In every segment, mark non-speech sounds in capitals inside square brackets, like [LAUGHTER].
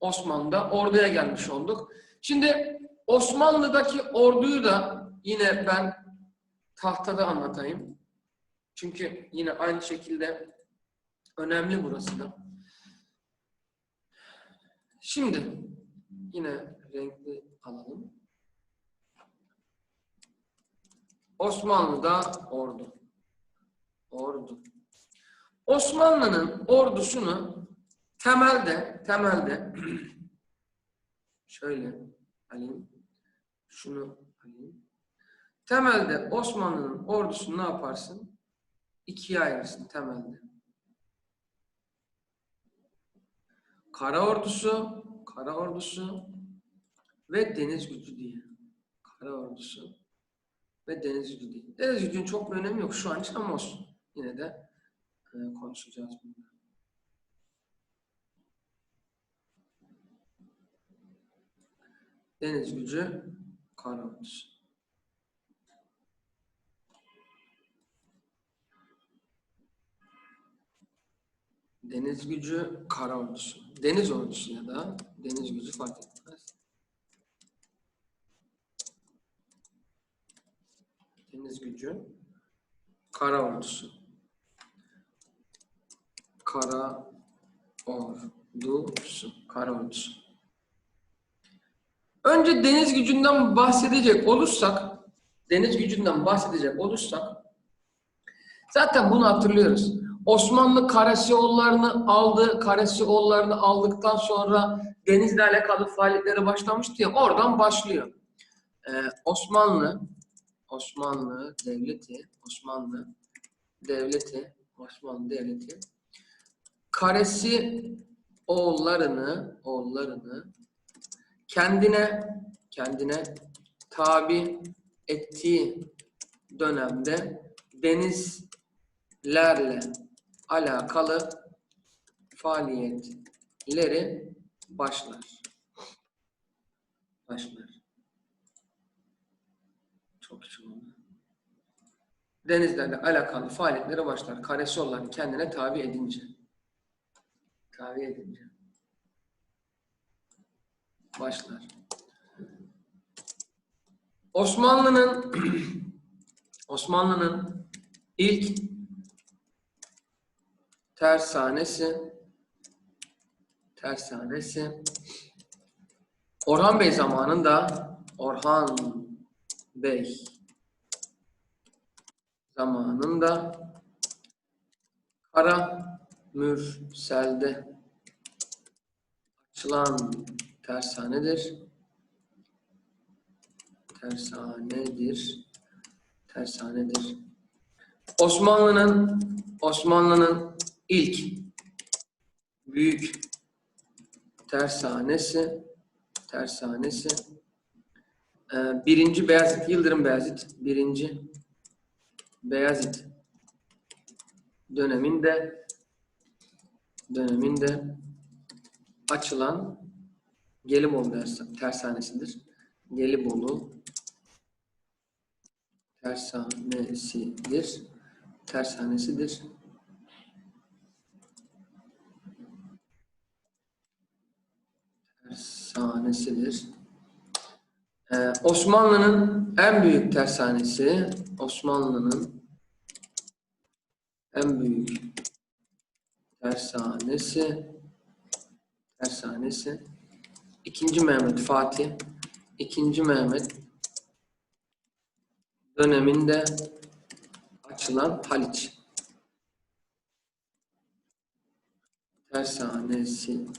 Osmanlı'da orduya gelmiş olduk. Şimdi Osmanlı'daki orduyu da yine ben tahtada anlatayım. Çünkü yine aynı şekilde önemli burası da. Şimdi yine renkli alalım. Osmanlı'da ordu. Ordu. Osmanlı'nın ordusunu temelde temelde [CLEARS THROAT] şöyle alayım. Şunu alayım. Temelde Osmanlı'nın ordusunu ne yaparsın? İkiye ayırırsın temelde. Kara ordusu, kara ordusu ve deniz gücü diye. Kara ordusu ve deniz gücü diye. Deniz gücünün çok bir önemi yok şu an için ama olsun. Yine de e, konuşacağız bunu. Deniz gücü, ordusu. Deniz gücü, kara ordusu. Deniz ordusu ya da deniz gücü fark etmez. Deniz gücü, kara ordusu. Kara ordusu, kara ordusu. Önce deniz gücünden bahsedecek olursak, deniz gücünden bahsedecek olursak, zaten bunu hatırlıyoruz. Osmanlı Karasioğullarını aldı, Karasioğullarını aldıktan sonra denizle alakalı faaliyetleri başlamıştı ya, oradan başlıyor. Ee, Osmanlı, Osmanlı Devleti, Osmanlı Devleti, Osmanlı Devleti, Karesi oğullarını, oğullarını kendine kendine tabi ettiği dönemde denizlerle alakalı faaliyetleri başlar. Başlar. Çok oldu. Denizlerle alakalı faaliyetleri başlar. Karesi olan kendine tabi edince. Tabi edince. Başlar. Osmanlı'nın [CLEARS THROAT] Osmanlı'nın ilk tersanesi tersanesi Orhan Bey zamanında Orhan Bey zamanında Kara Mürsel'de açılan tersanedir. Tersanedir. Tersanedir. Osmanlı'nın Osmanlı'nın ilk büyük tersanesi tersanesi e, birinci Beyazıt Yıldırım Beyazıt birinci Beyazıt döneminde döneminde açılan Gelibolu ders- tersanesidir. Gelibolu tersanesidir. Tersanesidir. Tersanesidir. Ee, Osmanlı'nın en büyük tersanesi, Osmanlı'nın en büyük tersanesi, tersanesi, İkinci Mehmet Fatih, İkinci Mehmet döneminde açılan Haliç tersanesidir.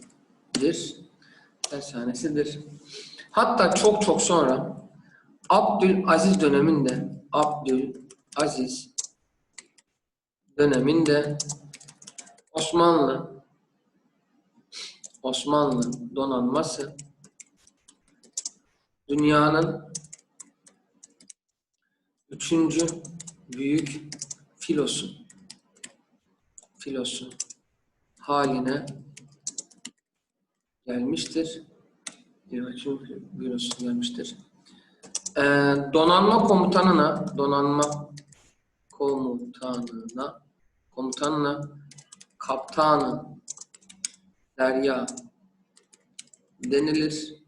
Tersanesidir. Hatta çok çok sonra Abdülaziz döneminde Abdülaziz döneminde Osmanlı Osmanlı donanması dünyanın üçüncü büyük filosu filosu haline gelmiştir. Filosu gelmiştir. Ee, donanma komutanına donanma komutanına komutanına kaptanı Derya denilir.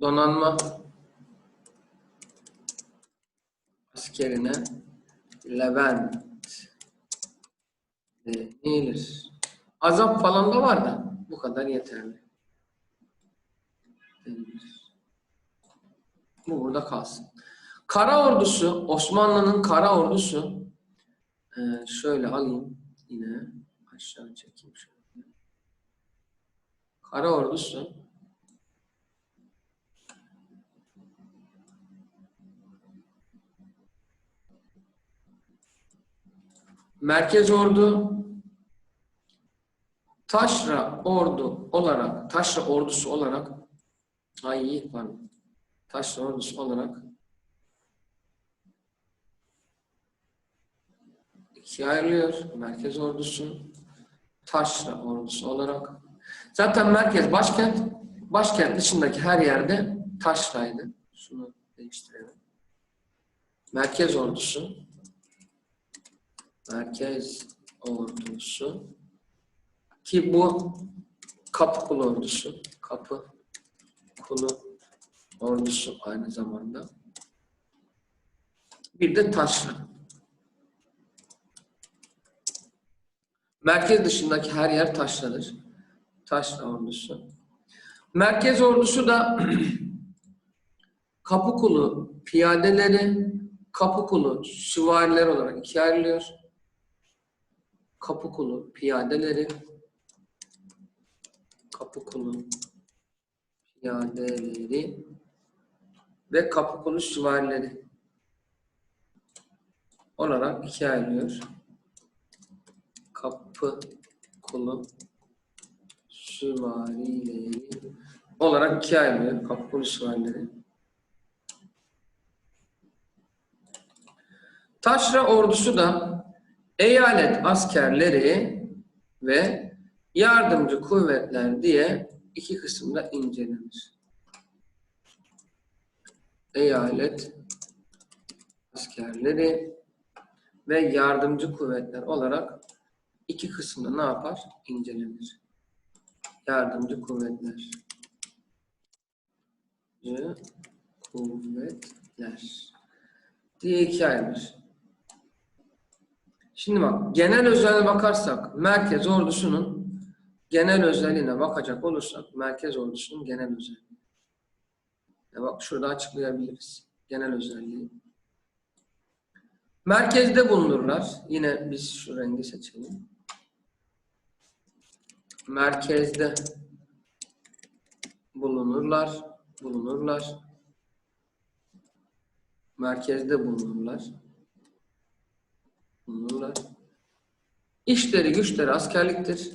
Donanma askerine Levent denilir. Azap falan da var da bu kadar yeterli. Denilir. Bu burada kalsın. Kara ordusu, Osmanlı'nın kara ordusu şöyle alayım yine aşağı çekeyim şöyle. Kara ordusu. Merkez ordu. Taşra ordu olarak Taşra ordusu olarak ay pardon. Taşra ordusu olarak ikiye ayrılıyor. Merkez ordusu, Taşra ordusu olarak. Zaten merkez başkent, başkent dışındaki her yerde Taşra'ydı. Şunu değiştirelim. Merkez ordusu, merkez ordusu ki bu kapı kulu ordusu, kapı kulu ordusu aynı zamanda. Bir de Taşra. Merkez dışındaki her yer taşlanır. Taşla ordusu. Merkez ordusu da [CLEARS THROAT] Kapıkulu piyadeleri, Kapıkulu süvariler olarak ikiye ayrılıyor. Kapıkulu piyadeleri, Kapıkulu piyadeleri ve Kapıkulu süvarileri olarak ikiye ayrılıyor kapı kulu süvarileri olarak ikiye ayrılıyor. Kapı kulu süvarileri. Taşra ordusu da eyalet askerleri ve yardımcı kuvvetler diye iki kısımda incelenir. Eyalet askerleri ve yardımcı kuvvetler olarak iki kısımda ne yapar? İncelenir. Yardımcı kuvvetler. Yardımcı kuvvetler diye ikiye ayrılır. Şimdi bak, genel özelliğine bakarsak, merkez ordusunun genel özelliğine bakacak olursak, merkez ordusunun genel özelliği. Ya bak şurada açıklayabiliriz. Genel özelliği. Merkezde bulunurlar. Yine biz şu rengi seçelim. Merkezde bulunurlar. Bulunurlar. Merkezde bulunurlar. Bulunurlar. İşleri güçleri askerliktir.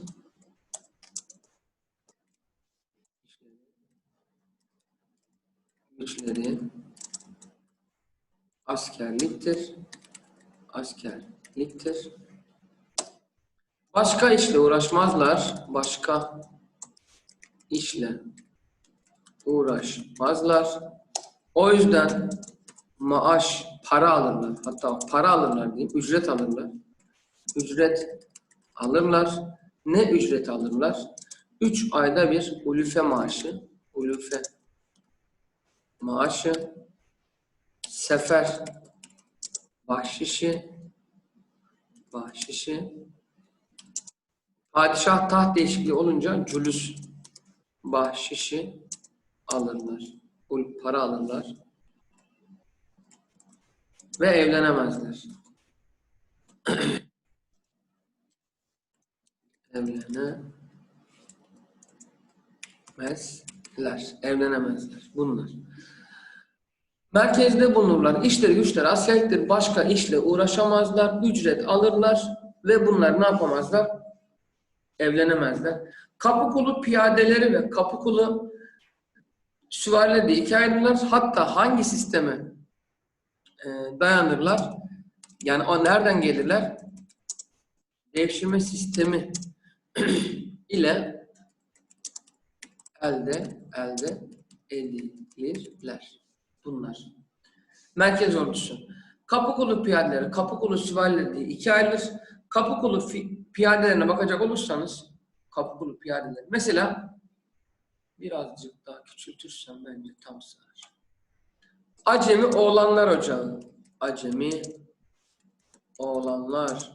Güçleri askerliktir askerliktir. Başka işle uğraşmazlar. Başka işle uğraşmazlar. O yüzden maaş, para alırlar. Hatta para alırlar diyeyim. Ücret alırlar. Ücret alırlar. Ne ücret alırlar? Üç ayda bir ulufe maaşı. Ulufe maaşı. Sefer bahşişi bahşişi padişah taht değişikliği olunca cülüs bahşişi alırlar. Para alırlar. Ve evlenemezler. [CLEARS THROAT] Evlenemezler. Evlenemezler. Bunlar. Merkezde bulunurlar. İşleri güçleri askerliktir. Başka işle uğraşamazlar. Ücret alırlar. Ve bunlar ne yapamazlar? Evlenemezler. Kapı kulu piyadeleri ve kapı kulu süvarileri de ikiye ayrılırlar. Hatta hangi sisteme e, dayanırlar? Yani o nereden gelirler? Devşirme sistemi [CLEARS THROAT] ile elde elde edilirler. Bunlar. Merkez ordusu. Kapıkulu piyadeleri, Kapıkulu süvarileri diye ikiye ayrılır. Kapıkulu piyadelerine bakacak olursanız Kapıkulu piyadeleri. Mesela birazcık daha küçültürsem bence tam sığar. Acemi Oğlanlar Ocağı. Acemi Oğlanlar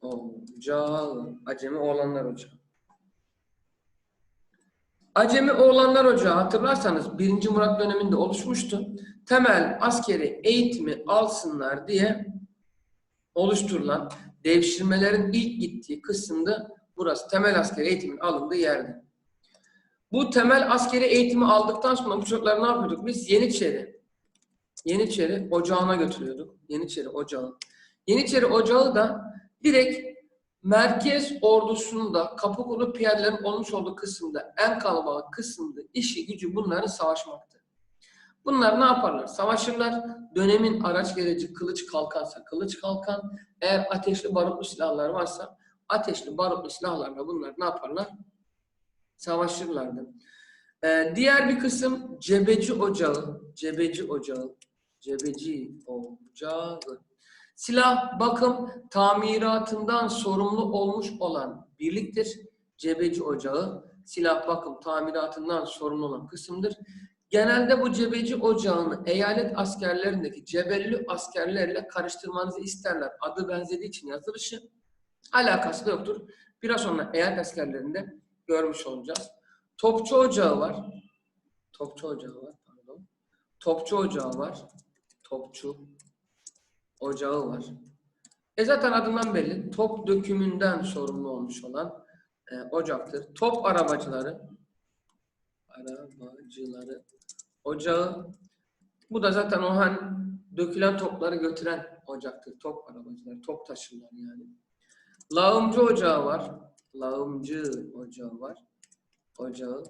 Ocağı. Acemi Oğlanlar Ocağı. Acemi Oğlanlar Ocağı hatırlarsanız 1. Murat döneminde oluşmuştu. Temel askeri eğitimi alsınlar diye oluşturulan devşirmelerin ilk gittiği kısımda burası. Temel askeri eğitimin alındığı yerdi. Bu temel askeri eğitimi aldıktan sonra bu çocuklar ne yapıyorduk? Biz Yeniçeri, Yeniçeri ocağına götürüyorduk. Yeniçeri ocağı. Yeniçeri ocağı da direkt merkez ordusunda Kapıkulu piyadelerin olmuş olduğu kısımda en kalabalık kısımda işi gücü bunların savaşmaktı. Bunlar ne yaparlar? Savaşırlar. Dönemin araç gereci kılıç kalkansa kılıç kalkan, eğer ateşli barutlu silahlar varsa ateşli barutlu silahlarla bunlar ne yaparlar? Savaşırlardı. Ee, diğer bir kısım cebeci ocağı, cebeci ocağı, cebeci ocağı. Silah, bakım, tamiratından sorumlu olmuş olan birliktir. Cebeci ocağı, silah, bakım, tamiratından sorumlu olan kısımdır. Genelde bu cebeci ocağını eyalet askerlerindeki cebelli askerlerle karıştırmanızı isterler. Adı benzediği için yazılışı alakası da yoktur. Biraz sonra eyalet askerlerinde görmüş olacağız. Topçu ocağı var. Topçu ocağı var. Pardon. Topçu ocağı var. Topçu ocağı var. E zaten adından belli. Top dökümünden sorumlu olmuş olan e, ocaktır. Top arabacıları arabacıları ocağı. Bu da zaten o hani dökülen topları götüren ocaktır. Top arabacıları, top taşırlar yani. Lağımcı ocağı var. Lağımcı ocağı var. Ocağı.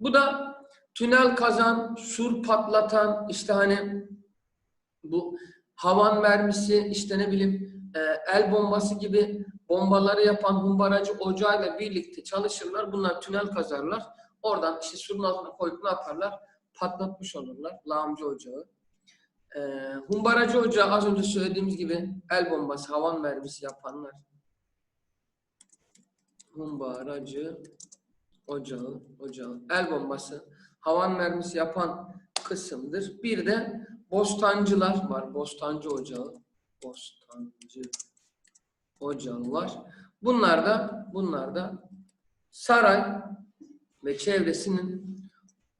Bu da tünel kazan, sur patlatan, işte hani bu havan mermisi, işte ne bileyim e, el bombası gibi bombaları yapan humbaracı ocağıyla birlikte çalışırlar. Bunlar tünel kazarlar. Oradan işte surun altına koyup ne yaparlar? Patlatmış olurlar. Lağımcı ocağı. E, humbaracı ocağı az önce söylediğimiz gibi el bombası, havan mermisi yapanlar. Humbaracı ocağı, ocağı. El bombası, havan mermisi yapan kısımdır. Bir de bostancılar var. Bostancı ocağı. Bostancı ocağı var. Bunlar da bunlar da saray ve çevresinin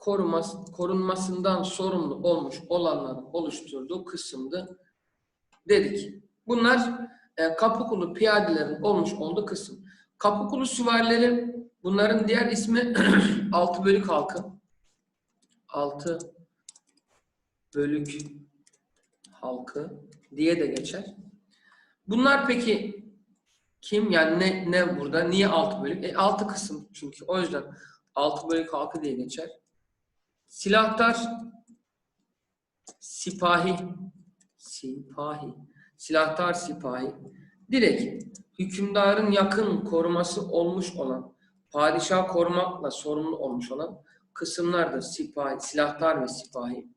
koruması, korunmasından sorumlu olmuş olanların oluşturduğu kısımdı dedik. Bunlar e, Kapıkulu piyadelerin olmuş olduğu kısım. Kapıkulu süvarileri bunların diğer ismi [CLEARS THROAT] altı bölük halkı. Altı bölük halkı diye de geçer. Bunlar peki kim? Yani ne, ne burada? Niye altı bölük? E, altı kısım çünkü. O yüzden altı bölük halkı diye geçer. Silahtar, sipahi, sipahi, silahtar sipahi. Direkt hükümdarın yakın koruması olmuş olan, padişah korumakla sorumlu olmuş olan kısımlardır sipahi, silahtar ve sipahi.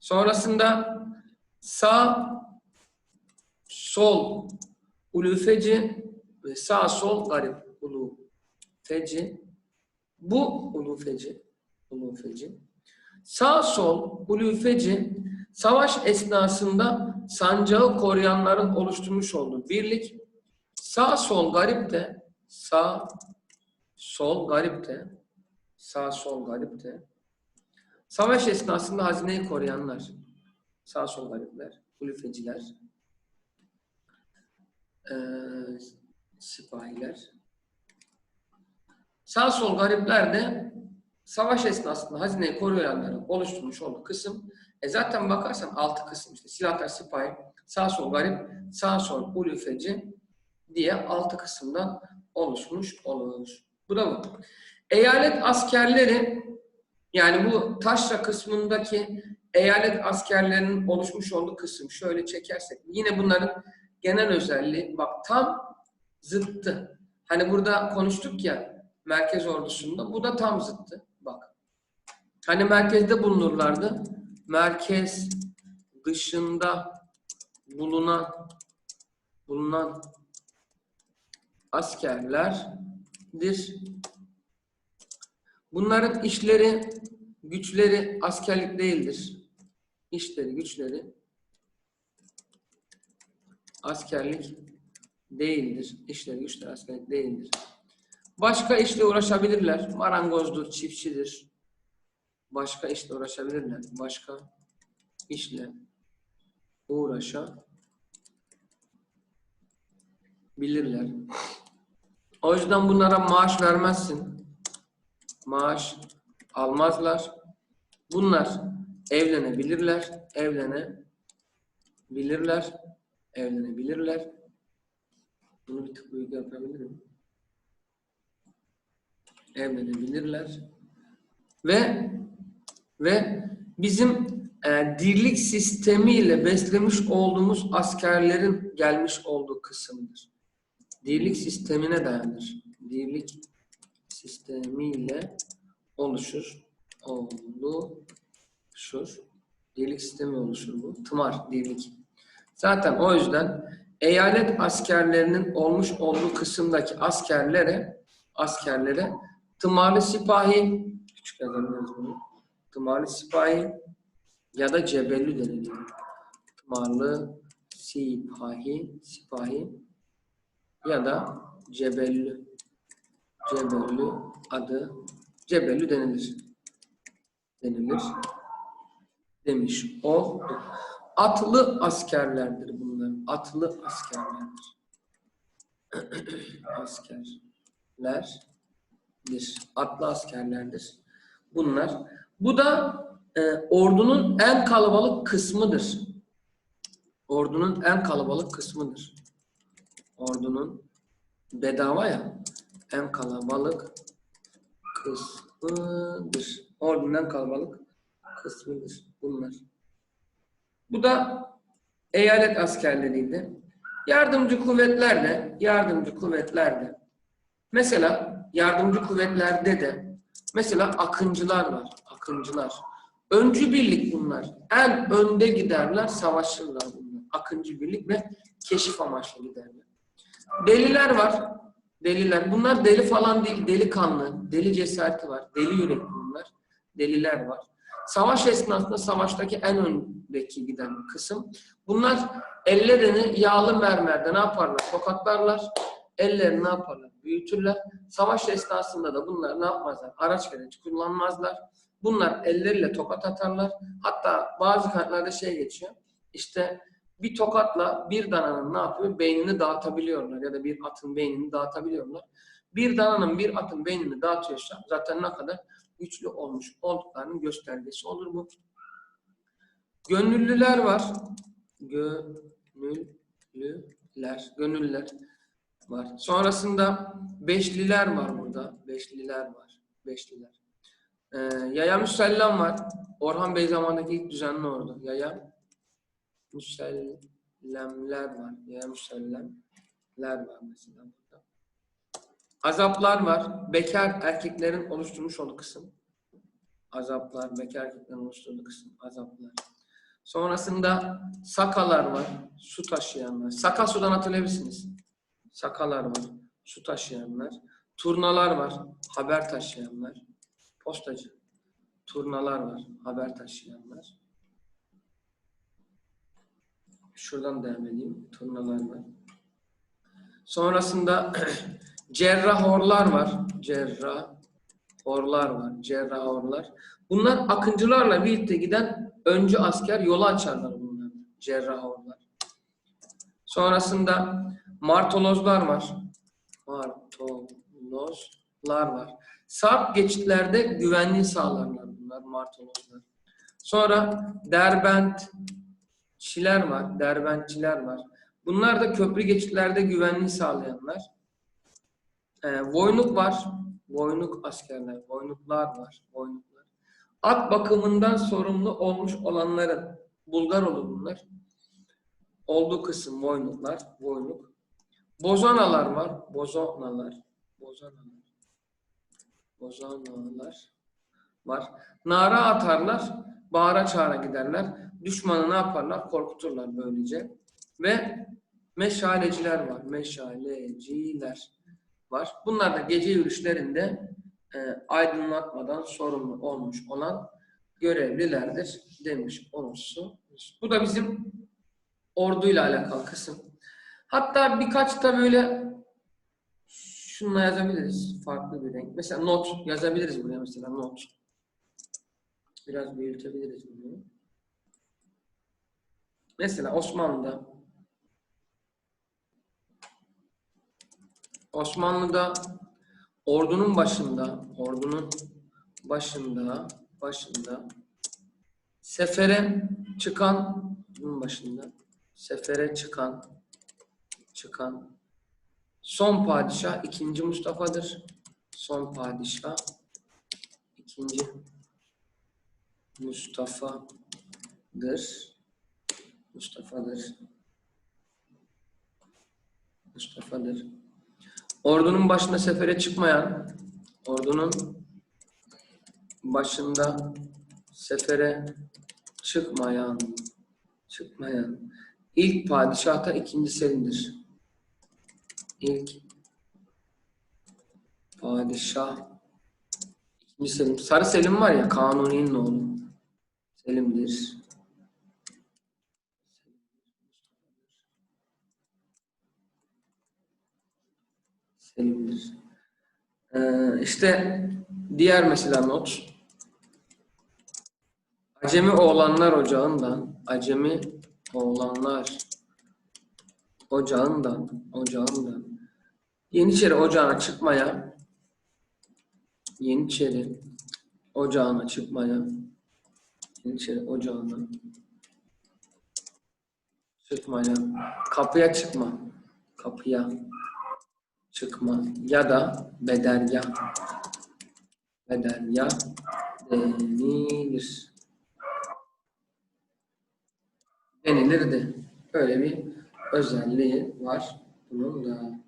Sonrasında sağ, sol, ulufeci ve sağ sol garip ulufeci. Bu ulufeci, ulufeci. Sağ sol ulufeci savaş esnasında sancağı koruyanların oluşturmuş olduğu birlik. Sağ sol garip de sağ sol garip de sağ sol garip de Savaş esnasında hazineyi koruyanlar, sağ sol garipler, kulüfeciler, ee, sipahiler. Sağ sol garipler de savaş esnasında hazineyi koruyanların oluşturmuş olduğu kısım. E zaten bakarsan altı kısım işte silahlar, sipahi, sağ sol garip, sağ sol ulufeci diye altı kısımdan oluşmuş olur. Bu da bu. Eyalet askerleri yani bu taşra kısmındaki eyalet askerlerinin oluşmuş olduğu kısım şöyle çekersek yine bunların genel özelliği bak tam zıttı. Hani burada konuştuk ya merkez ordusunda bu da tam zıttı. Hani merkezde bulunurlardı. Merkez dışında bulunan bulunan askerler askerliktir. Bunların işleri, güçleri askerlik değildir. İşleri, güçleri askerlik değildir. İşleri, güçleri askerlik değildir. Başka işle uğraşabilirler. Marangozdur, çiftçidir. Başka işle uğraşabilirler. Başka işle uğraşabilirler. O yüzden bunlara maaş vermezsin. Maaş almazlar. Bunlar evlenebilirler. Evlenebilirler. Evlenebilirler. Bunu bir tık büyük yapabilirim. Evlenebilirler. Ve ve bizim e, dirlik sistemiyle beslemiş olduğumuz askerlerin gelmiş olduğu kısımdır. Dirlik sistemine dayanır. Dirlik sistemiyle oluşur. Oluşur. Dirlik sistemi oluşur bu. Tımar, dirlik. Zaten o yüzden eyalet askerlerinin olmuş olduğu kısımdaki askerlere askerlere tımarlı sipahi küçük bunu. Tımarlı sipahi ya da cebellü deniliyor. Tımarlı sipahi sipahi ya da cebellü cebellü adı cebellü denilir. Denilir. Demiş o. Atlı askerlerdir bunlar. Atlı askerlerdir. [CLEARS THROAT] askerlerdir. Atlı askerlerdir. Bunlar. Bu da e, ordunun en kalabalık kısmıdır. Ordunun en kalabalık kısmıdır. Ordunun bedava ya en kalabalık kısmıdır. Ordunun en kalabalık kısmıdır bunlar. Bu da eyalet askerleriydi. Yardımcı kuvvetlerde, yardımcı kuvvetlerde mesela yardımcı kuvvetlerde de mesela akıncılar var. Akıncılar. Öncü birlik bunlar. En önde giderler, savaşırlar bunlar. Akıncı birlik ve keşif amaçlı giderler. Deliler var. Deliler. Bunlar deli falan değil, delikanlı. Deli cesareti var. Deli yürekli bunlar. Deliler var. Savaş esnasında savaştaki en öndeki giden kısım. Bunlar ellerini yağlı mermerde ne yaparlar? Tokatlarlar. Ellerini ne yaparlar? Büyütürler. Savaş esnasında da bunlar ne yapmazlar? Araç gereç kullanmazlar. Bunlar elleriyle tokat atarlar. Hatta bazı kartlarda şey geçiyor. İşte bir tokatla bir dananın ne yapıyor? Beynini dağıtabiliyorlar ya da bir atın beynini dağıtabiliyorlar. Bir dananın bir atın beynini dağıtıyorsa zaten ne kadar güçlü olmuş olduklarının göstergesi olur bu. Gönüllüler var. Gönüllüler. Gönüllüler var. Sonrasında beşliler var burada. Beşliler var. Beşliler. Ee, Yaya Müsellam var. Orhan Bey zamanındaki ilk düzenli ordu. Yaya Müsellemler var. Yaya Müsellemler var mesela burada. Azaplar var. Bekar erkeklerin oluşturmuş olduğu kısım. Azaplar, bekar erkeklerin oluşturduğu kısım. Azaplar. Sonrasında sakalar var. Su taşıyanlar. Saka sudan hatırlayabilirsiniz. Sakalar var. Su taşıyanlar. Turnalar var. Haber taşıyanlar. Postacı. Turnalar var. Haber taşıyanlar. Şuradan devam edeyim. Turnalar var. Sonrasında [CLEARS THROAT] cerrahorlar var. Cerrahorlar var. Cerrahorlar. Bunlar akıncılarla birlikte giden öncü asker yolu açarlar bunlar. Cerrahorlar. Sonrasında martolozlar var. Martolozlar var. Sarp geçitlerde güvenliği sağlarlar bunlar martolozlar. Sonra derbentçiler var. Derbentçiler var. Bunlar da köprü geçitlerde güvenliği sağlayanlar. Ee, voynuk var. Voynuk askerler. Voynuklar var. Voynuklar. At bakımından sorumlu olmuş olanların Bulgar olur bunlar. Olduğu kısım voynuklar. Voynuk. Bozanalar var. Bozonalar. Bozanalar. Bozanalar var. Nara atarlar. Bağıra çağıra giderler. Düşmanı ne yaparlar? Korkuturlar böylece. Ve meşaleciler var. Meşaleciler var. Bunlar da gece yürüyüşlerinde e, aydınlatmadan sorumlu olmuş olan görevlilerdir demiş olursun. Bu da bizim orduyla alakalı kısım. Hatta birkaç da böyle şununla yazabiliriz. Farklı bir renk. Mesela not yazabiliriz buraya mesela not. Biraz büyütebiliriz bunu. Mesela Osmanlı'da Osmanlı'da ordunun başında ordunun başında başında sefere çıkan başında sefere çıkan çıkan son padişah 2. Mustafa'dır. Son padişah 2. Mustafa'dır. Mustafa'dır. Mustafa'dır. Ordunun başında sefere çıkmayan, ordunun başında sefere çıkmayan, çıkmayan ilk padişah da ikinci Selim'dir. İlk padişah ikinci Selim. Sarı Selim var ya Kanuni'nin oğlu. Selim'dir. Selim'dir. Ee, işte diğer mesela not. Acemi Oğlanlar Ocağı'ndan, Acemi Oğlanlar Ocağı'ndan, Ocağı'ndan Yeniçeri Ocağı'na çıkmaya, Yeniçeri Ocağı'na çıkmaya, Yeniçeri Ocağı'na çıkmaya, kapıya çıkma, kapıya çıkma ya da bedelya, bedelya denilir. Denilirdi. Böyle bir özelliği var bunun da.